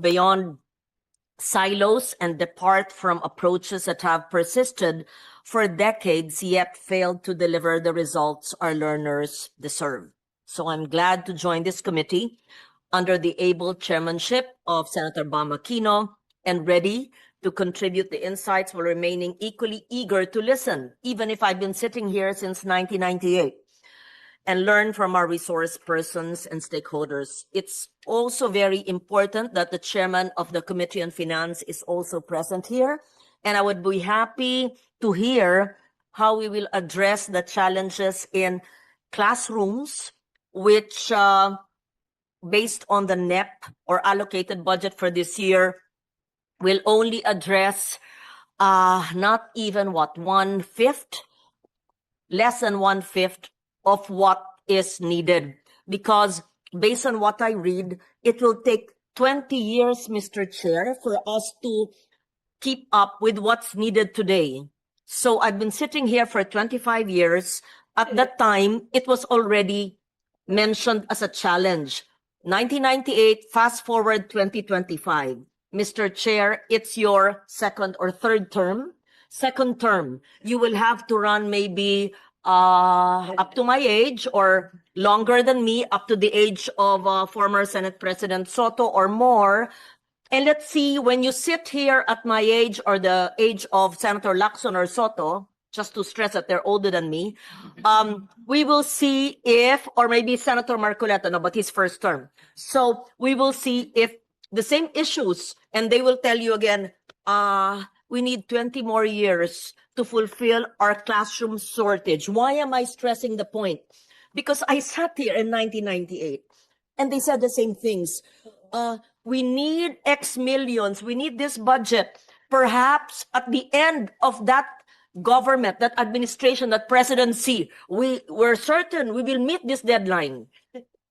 beyond silos and depart from approaches that have persisted for decades yet failed to deliver the results our learners deserve. So I'm glad to join this committee under the able chairmanship of Senator Bam Aquino and ready to contribute the insights while remaining equally eager to listen, even if I've been sitting here since 1998 and learn from our resource persons and stakeholders. It's also very important that the chairman of the Committee on Finance is also present here. And I would be happy to hear how we will address the challenges in classrooms, which, uh, based on the NEP or allocated budget for this year, will only address uh, not even what one fifth, less than one fifth of what is needed. Because based on what I read, it will take 20 years, Mr. Chair, for us to keep up with what's needed today. So I've been sitting here for 25 years. At that time, it was already mentioned as a challenge. 1998, fast forward 2025. Mr. Chair, it's your second or third term. Second term, you will have to run maybe uh, up to my age or longer than me, up to the age of uh, former Senate President Soto or more. And let's see, when you sit here at my age or the age of Senator Lacson or Soto, just to stress that they're older than me, um, we will see if, or maybe Senator Marcoleta, no, but his first term. So we will see if the same issues, and they will tell you again, uh, we need 20 more years to fulfill our classroom shortage. Why am I stressing the point? Because I sat here in 1998 and they said the same things. Uh, we need X millions. We need this budget. Perhaps at the end of that government, that administration, that presidency, we were certain we will meet this deadline.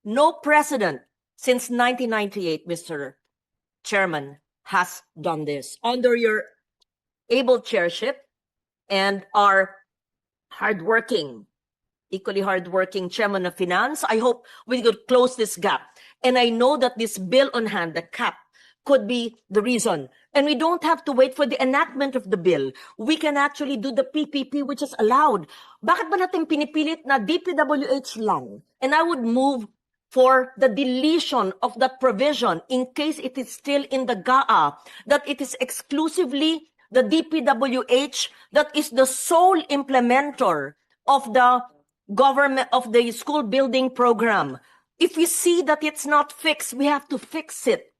No president since 1998, Mr. Chairman, has done this. Under your able chairship and our hardworking, equally hardworking chairman of finance, I hope we could close this gap. And I know that this bill on hand, the cap, could be the reason. And we don't have to wait for the enactment of the bill. We can actually do the PPP which is allowed. Bakit ba natin pinipilit na DPWH lang? And I would move for the deletion of that provision in case it is still in the GAA, that it is exclusively the DPWH that is the sole implementer of the government of the school building program. If we see that it's not fixed, we have to fix it.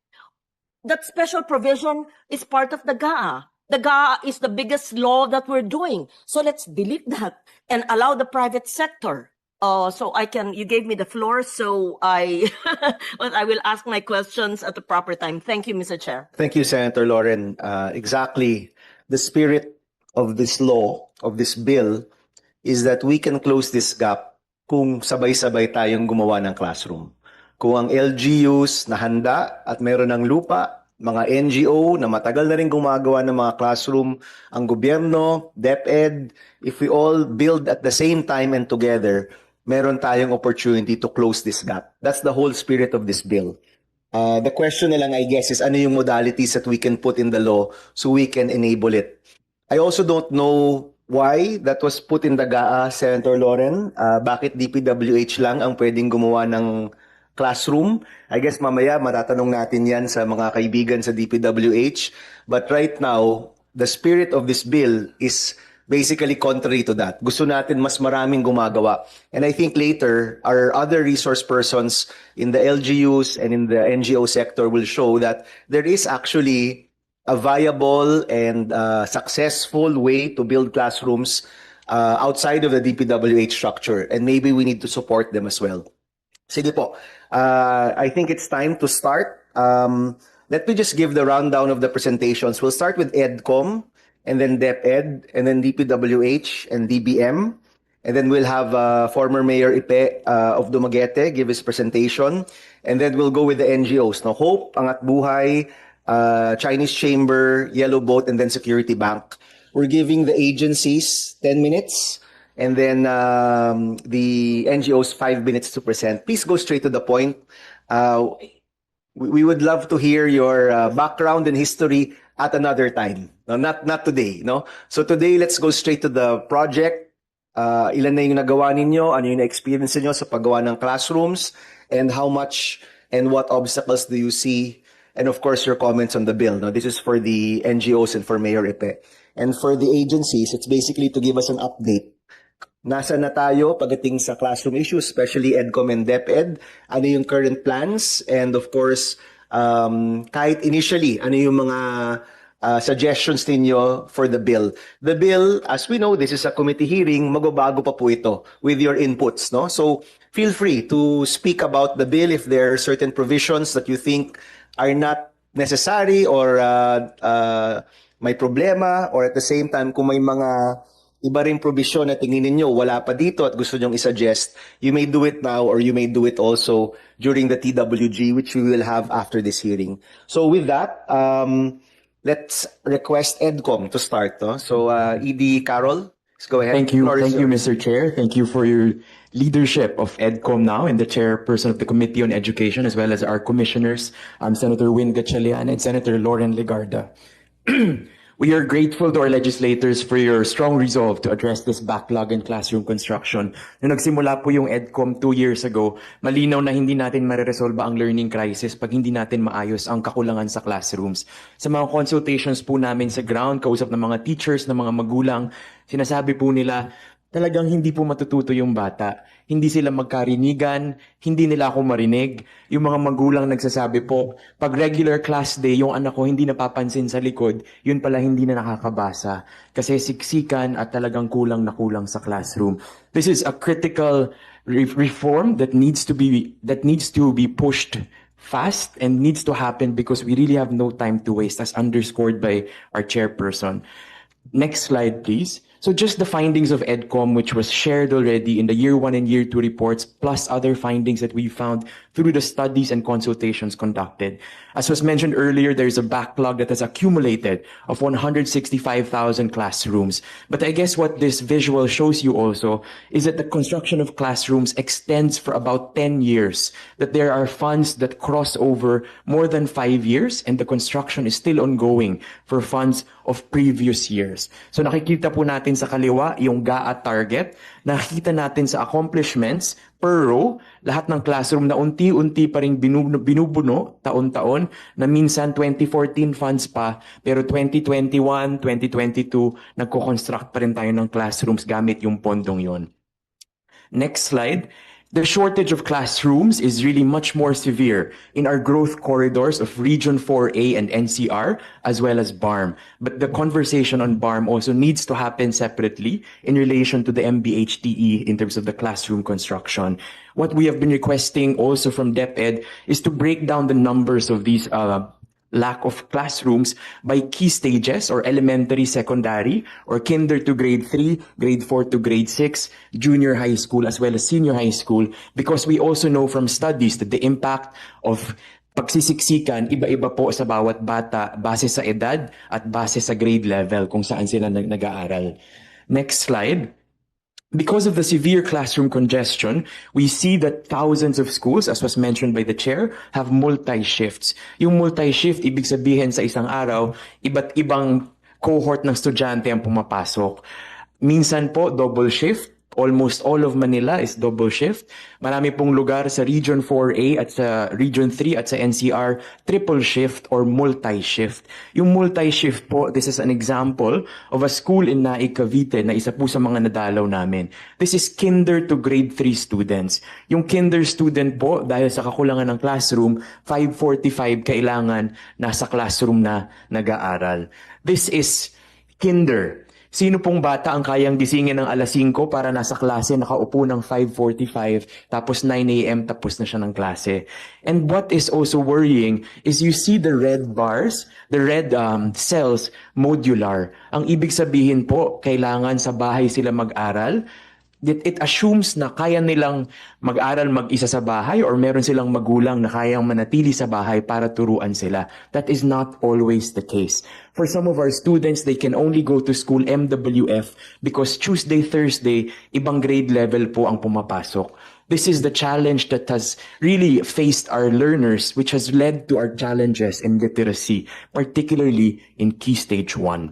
That special provision is part of the GAA. The GAA is the biggest law that we're doing. So let's delete that and allow the private sector. Uh, so I can, you gave me the floor, so I, I will ask my questions at the proper time. Thank you, Mr. Chair. Thank you, Senator Lauren. Uh, exactly. The spirit of this law, of this bill, is that we can close this gap kung sabay-sabay tayong gumawa ng classroom. Kung ang LGUs na handa at meron ng lupa, mga NGO na matagal na rin gumagawa ng mga classroom, ang gobyerno, DepEd, if we all build at the same time and together, meron tayong opportunity to close this gap. That's the whole spirit of this bill. Uh, the question na lang, I guess, is ano yung modalities that we can put in the law so we can enable it. I also don't know why that was put in the GAA, Senator Lauren. Uh, bakit DPWH lang ang pwedeng gumawa ng classroom? I guess mamaya matatanong natin yan sa mga kaibigan sa DPWH. But right now, the spirit of this bill is basically contrary to that. Gusto natin mas maraming gumagawa. And I think later, our other resource persons in the LGUs and in the NGO sector will show that there is actually a viable and uh, successful way to build classrooms uh, outside of the DPWH structure. And maybe we need to support them as well. Sige po. Uh, I think it's time to start. Um, let me just give the rundown of the presentations. We'll start with EDCOM and then DepEd, and then DPWH and DBM. And then we'll have uh, former Mayor Ipe uh, of Dumaguete give his presentation. And then we'll go with the NGOs. No? Hope, Angat Buhay, uh, Chinese Chamber, Yellow Boat, and then Security Bank. We're giving the agencies 10 minutes and then um, the NGOs 5 minutes to present. Please go straight to the point. Uh, we, we would love to hear your uh, background and history at another time. No, not not today, no? So today, let's go straight to the project. Uh, ilan na yung nagawa ninyo? Ano yung na-experience niyo sa paggawa ng classrooms? And how much and what obstacles do you see? And of course, your comments on the bill. No? This is for the NGOs and for Mayor Ipe. And for the agencies, it's basically to give us an update Nasa na tayo pagdating sa classroom issues, especially EDCOM and DepEd? Ano yung current plans? And of course, um, kahit initially, ano yung mga uh, suggestions ninyo for the bill? The bill, as we know, this is a committee hearing, magbabago pa po ito with your inputs. No? So feel free to speak about the bill if there are certain provisions that you think are not necessary or uh, uh, may problema or at the same time kung may mga iba ring provision na tingin ninyo wala pa dito at gusto nyong isuggest, you may do it now or you may do it also during the TWG which we will have after this hearing. So with that, um, let's request EDCOM to start. No? So uh, ED Carol, let's go ahead. Thank you. Floor Thank you. Mr. Chair. Thank you for your leadership of EDCOM now and the chairperson of the Committee on Education, as well as our commissioners, um, Senator Win Gatchalian and Senator Lauren Legarda. We are grateful to our legislators for your strong resolve to address this backlog in classroom construction. Nung nagsimula po yung EDCOM two years ago, malinaw na hindi natin mareresolba ang learning crisis pag hindi natin maayos ang kakulangan sa classrooms. Sa mga consultations po namin sa ground, kausap ng mga teachers, ng mga magulang, sinasabi po nila, talagang hindi po matututo yung bata. Hindi sila magkarinigan, hindi nila ako marinig. Yung mga magulang nagsasabi po, pag regular class day, yung anak ko hindi napapansin sa likod, yun pala hindi na nakakabasa. Kasi siksikan at talagang kulang na kulang sa classroom. This is a critical re- reform that needs to be that needs to be pushed fast and needs to happen because we really have no time to waste as underscored by our chairperson. Next slide, please. So just the findings of EDCOM, which was shared already in the year one and year two reports, plus other findings that we found through the studies and consultations conducted. As was mentioned earlier, there is a backlog that has accumulated of 165,000 classrooms. But I guess what this visual shows you also is that the construction of classrooms extends for about 10 years, that there are funds that cross over more than five years, and the construction is still ongoing for funds of previous years. So nakikita po natin sa kaliwa yung GAA target, nakikita natin sa accomplishments per row, lahat ng classroom na unti-unti pa rin binubuno, binubuno taon-taon, na minsan 2014 funds pa, pero 2021, 2022, nagko-construct pa rin tayo ng classrooms gamit yung pondong yon. Next slide. The shortage of classrooms is really much more severe in our growth corridors of Region 4A and NCR, as well as BARM. But the conversation on BARM also needs to happen separately in relation to the MBHTE in terms of the classroom construction. What we have been requesting also from DepEd is to break down the numbers of these uh, lack of classrooms by key stages or elementary, secondary, or kinder to grade 3, grade 4 to grade 6, junior high school, as well as senior high school, because we also know from studies that the impact of pagsisiksikan, iba-iba po sa bawat bata base sa edad at base sa grade level kung saan sila nag- nag-aaral. Next slide. Because of the severe classroom congestion, we see that thousands of schools, as was mentioned by the chair, have multi-shifts. Yung multi-shift, ibig sabihin sa isang araw, iba't ibang cohort ng estudyante ang pumapasok. Minsan po, double shift. Almost all of Manila is double shift. Marami pong lugar sa Region 4A at sa Region 3 at sa NCR, triple shift or multi-shift. Yung multi-shift po, this is an example of a school in Naik, Cavite na isa po sa mga nadalaw namin. This is kinder to grade 3 students. Yung kinder student po, dahil sa kakulangan ng classroom, 545 kailangan nasa classroom na nag-aaral. This is kinder. Sino pong bata ang kayang gisingin ng alas 5 para nasa klase nakaupo ng 5.45 tapos 9 a.m. tapos na siya ng klase? And what is also worrying is you see the red bars, the red um, cells, modular. Ang ibig sabihin po, kailangan sa bahay sila mag-aral, it, it assumes na kaya nilang mag-aral mag-isa sa bahay or meron silang magulang na kayang manatili sa bahay para turuan sila. That is not always the case. For some of our students, they can only go to school MWF because Tuesday, Thursday, ibang grade level po ang pumapasok. This is the challenge that has really faced our learners, which has led to our challenges in literacy, particularly in Key Stage 1.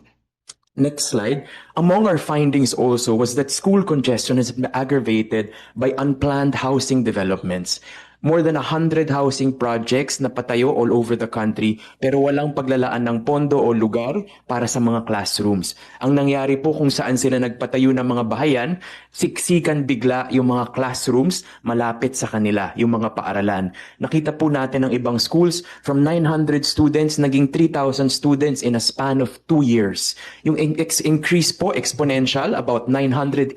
Next slide. Among our findings also was that school congestion been aggravated by unplanned housing developments. More than 100 housing projects na patayo all over the country pero walang paglalaan ng pondo o lugar para sa mga classrooms. Ang nangyari po kung saan sila nagpatayo ng mga bahayan, siksikan bigla yung mga classrooms malapit sa kanila, yung mga paaralan. Nakita po natin ang ibang schools from 900 students naging 3,000 students in a span of two years. Yung increase po exponential about 980%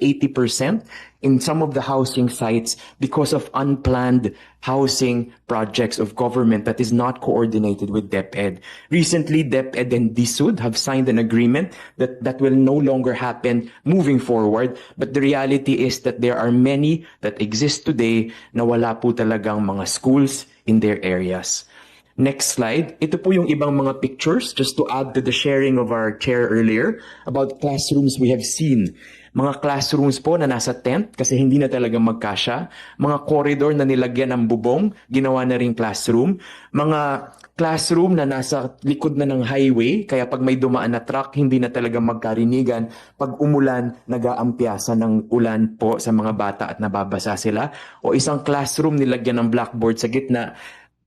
in some of the housing sites because of unplanned housing projects of government that is not coordinated with DepEd. Recently, DepEd and DSUD have signed an agreement that that will no longer happen moving forward. But the reality is that there are many that exist today na wala po talagang mga schools in their areas. Next slide. Ito po yung ibang mga pictures just to add to the sharing of our chair earlier about classrooms we have seen. Mga classrooms po na nasa tent kasi hindi na talaga magkasya. Mga corridor na nilagyan ng bubong, ginawa na ring classroom. Mga classroom na nasa likod na ng highway, kaya pag may dumaan na truck, hindi na talaga magkarinigan. Pag umulan, nag-aampyasa ng ulan po sa mga bata at nababasa sila. O isang classroom nilagyan ng blackboard sa gitna,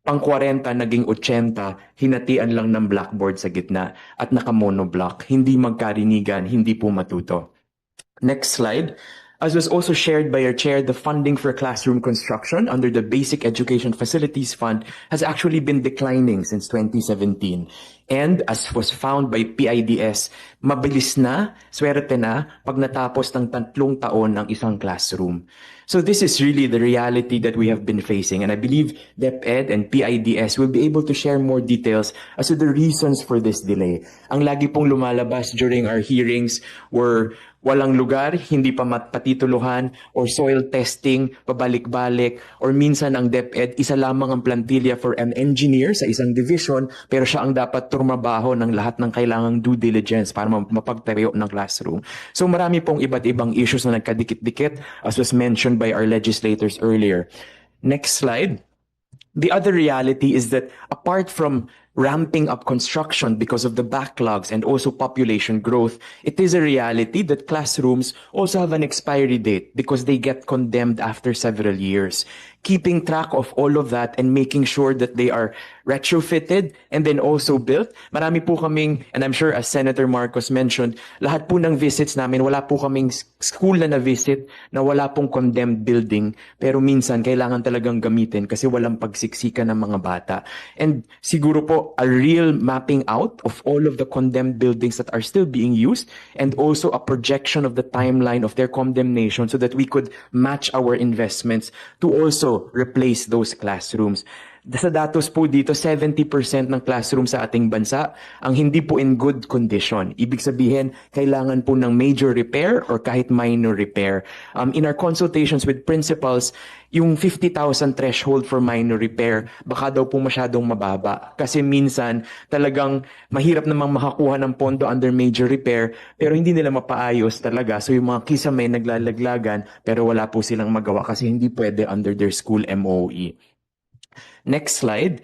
pang 40 naging 80, hinatian lang ng blackboard sa gitna at naka-monoblock. Hindi magkarinigan, hindi po matuto. Next slide. As was also shared by our chair, the funding for classroom construction under the Basic Education Facilities Fund has actually been declining since 2017. And as was found by PIDS, mabilis na, swerte na, pag natapos ng tatlong taon ng isang classroom. So this is really the reality that we have been facing. And I believe DepEd and PIDS will be able to share more details as to the reasons for this delay. Ang lagi pong lumalabas during our hearings were walang lugar, hindi pa matpatituluhan, or soil testing, pabalik-balik, or minsan ang DepEd, isa lamang ang plantilla for an engineer sa isang division, pero siya ang dapat turmabaho ng lahat ng kailangang due diligence para ma- mapagtayo ng classroom. So marami pong iba't ibang issues na nagkadikit-dikit, as was mentioned by our legislators earlier. Next slide. The other reality is that apart from ramping up construction because of the backlogs and also population growth, it is a reality that classrooms also have an expiry date because they get condemned after several years. Keeping track of all of that and making sure that they are retrofitted and then also built. Marami po kaming, and I'm sure as Senator Marcos mentioned, lahat po ng visits namin, wala po kaming school na na-visit na wala pong condemned building. Pero minsan, kailangan talagang gamitin kasi walang pagsiksikan ng mga bata. And siguro po, a real mapping out of all of the condemned buildings that are still being used and also a projection of the timeline of their condemnation so that we could match our investments to also replace those classrooms. Sa datos po dito, 70% ng classroom sa ating bansa ang hindi po in good condition. Ibig sabihin, kailangan po ng major repair or kahit minor repair. Um, in our consultations with principals, yung 50,000 threshold for minor repair, baka daw po masyadong mababa. Kasi minsan, talagang mahirap namang makakuha ng pondo under major repair, pero hindi nila mapaayos talaga. So yung mga kisame naglalaglagan, pero wala po silang magawa kasi hindi pwede under their school MOE. Next slide.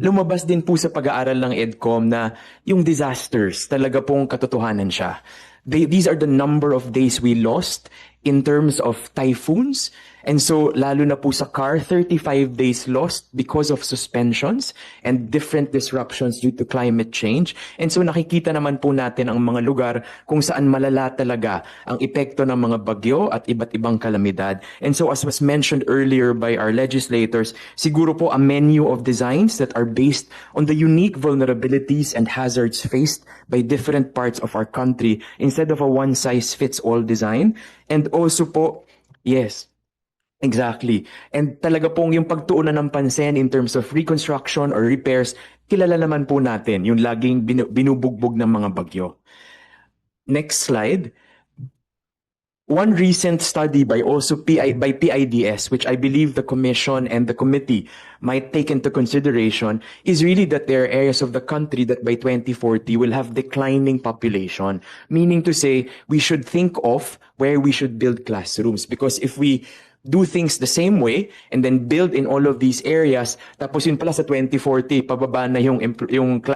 Lumabas din po sa pag-aaral ng EDCOM na yung disasters, talaga pong katotohanan siya. They, these are the number of days we lost in terms of typhoons. And so, lalo na po sa car, 35 days lost because of suspensions and different disruptions due to climate change. And so, nakikita naman po natin ang mga lugar kung saan malala talaga ang epekto ng mga bagyo at iba't ibang kalamidad. And so, as was mentioned earlier by our legislators, siguro po a menu of designs that are based on the unique vulnerabilities and hazards faced by different parts of our country instead of a one-size-fits-all design. And also po, yes, Exactly. And talaga pong yung pagtuunan ng pansin in terms of reconstruction or repairs, kilala naman po natin yung laging binu- binubugbog ng mga bagyo. Next slide. One recent study by also PI, by PIDS, which I believe the commission and the committee might take into consideration, is really that there are areas of the country that by 2040 will have declining population. Meaning to say, we should think of where we should build classrooms. Because if we do things the same way and then build in all of these areas tapos yun pala sa 2040 pababa na yung yung